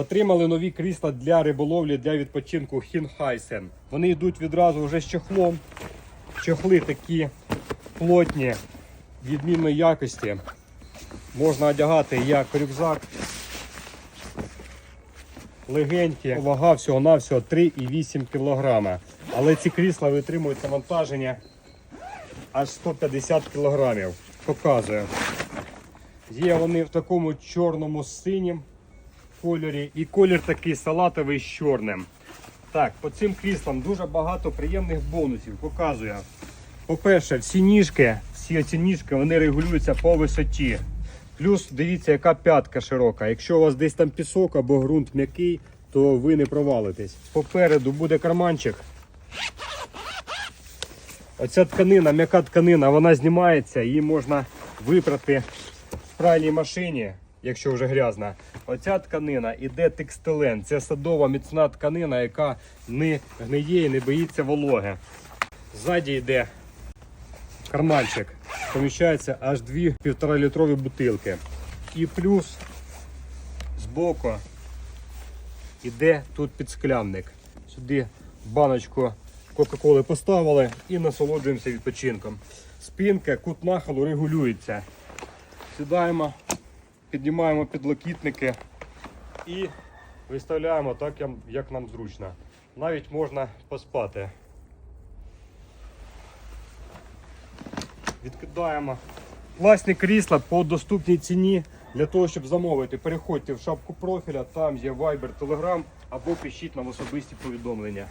Отримали нові крісла для риболовлі для відпочинку Хінхайсен. Вони йдуть відразу вже з чохлом. Чохли такі плотні, відмінної якості. Можна одягати як рюкзак. Легенькі, вага всього-навсього 3,8 кг. Але ці крісла витримують навантаження аж 150 кг. Показую. Є вони в такому чорному синім кольорі і колір такий салатовий з чорним. Так, по цим кріслам дуже багато приємних бонусів. Показую. По-перше, всі ніжки, всі ці ніжки вони регулюються по висоті. Плюс дивіться, яка п'ятка широка. Якщо у вас десь там пісок або ґрунт м'який, то ви не провалитесь. Попереду буде карманчик. Оця тканина, м'яка тканина, вона знімається, її можна випрати в пральній машині, якщо вже грязна. Оця тканина іде текстилен. Це садова міцна тканина, яка не гниє і не боїться вологи. Ззаді йде карманчик. Поміщається аж дві півтора літрові бутилки. І плюс збоку іде тут підсклянник. Сюди баночку Кока-Коли поставили і насолоджуємося відпочинком. Спинка, кут нахилу регулюється. Сідаємо, піднімаємо підлокітники і виставляємо так, як- нам зручно. Навіть можна поспати. Відкидаємо класні крісла по доступній ціні. Для того, щоб замовити, переходьте в шапку профіля, там є Viber, Telegram або пишіть нам особисті повідомлення.